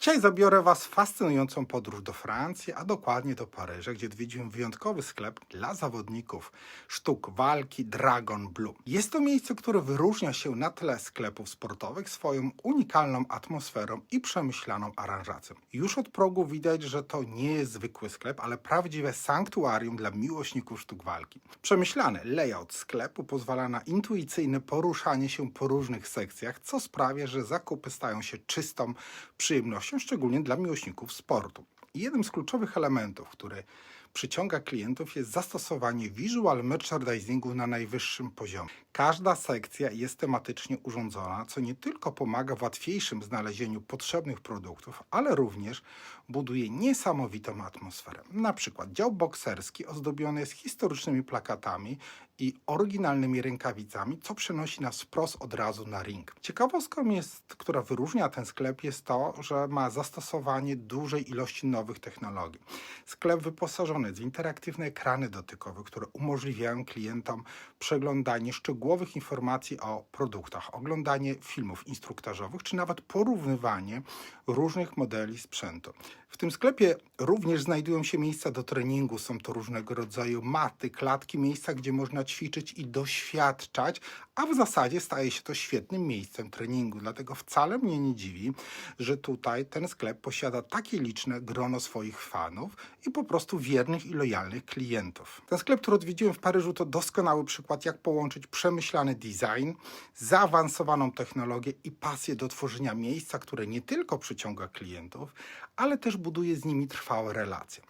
Dzisiaj zabiorę Was w fascynującą podróż do Francji, a dokładnie do Paryża, gdzie odwiedziłem wyjątkowy sklep dla zawodników sztuk walki Dragon Blue. Jest to miejsce, które wyróżnia się na tle sklepów sportowych swoją unikalną atmosferą i przemyślaną aranżacją. Już od progu widać, że to nie jest zwykły sklep, ale prawdziwe sanktuarium dla miłośników sztuk walki. Przemyślany layout sklepu pozwala na intuicyjne poruszanie się po różnych sekcjach, co sprawia, że zakupy stają się czystą przyjemnością, szczególnie dla miłośników sportu. I jednym z kluczowych elementów, który przyciąga klientów, jest zastosowanie visual merchandisingu na najwyższym poziomie. Każda sekcja jest tematycznie urządzona, co nie tylko pomaga w łatwiejszym znalezieniu potrzebnych produktów, ale również buduje niesamowitą atmosferę. Na przykład dział bokserski ozdobiony jest historycznymi plakatami i oryginalnymi rękawicami, co przenosi nas wprost od razu na ring. Ciekawostką jest, która wyróżnia ten sklep, jest to, że ma zastosowanie dużej ilości nowych technologii. Sklep wyposażony interaktywne ekrany dotykowe, które umożliwiają klientom przeglądanie szczegółowych informacji o produktach, oglądanie filmów instruktażowych, czy nawet porównywanie różnych modeli sprzętu. W tym sklepie również znajdują się miejsca do treningu, są to różnego rodzaju maty, klatki, miejsca, gdzie można ćwiczyć i doświadczać, a w zasadzie staje się to świetnym miejscem treningu. Dlatego wcale mnie nie dziwi, że tutaj ten sklep posiada takie liczne grono swoich fanów i po prostu wiernych i lojalnych klientów. Ten sklep, który odwiedziłem w Paryżu, to doskonały przykład, jak połączyć przemyślany design, zaawansowaną technologię i pasję do tworzenia miejsca, które nie tylko przyciąga klientów, ale też buduje z nimi trwałe relacje.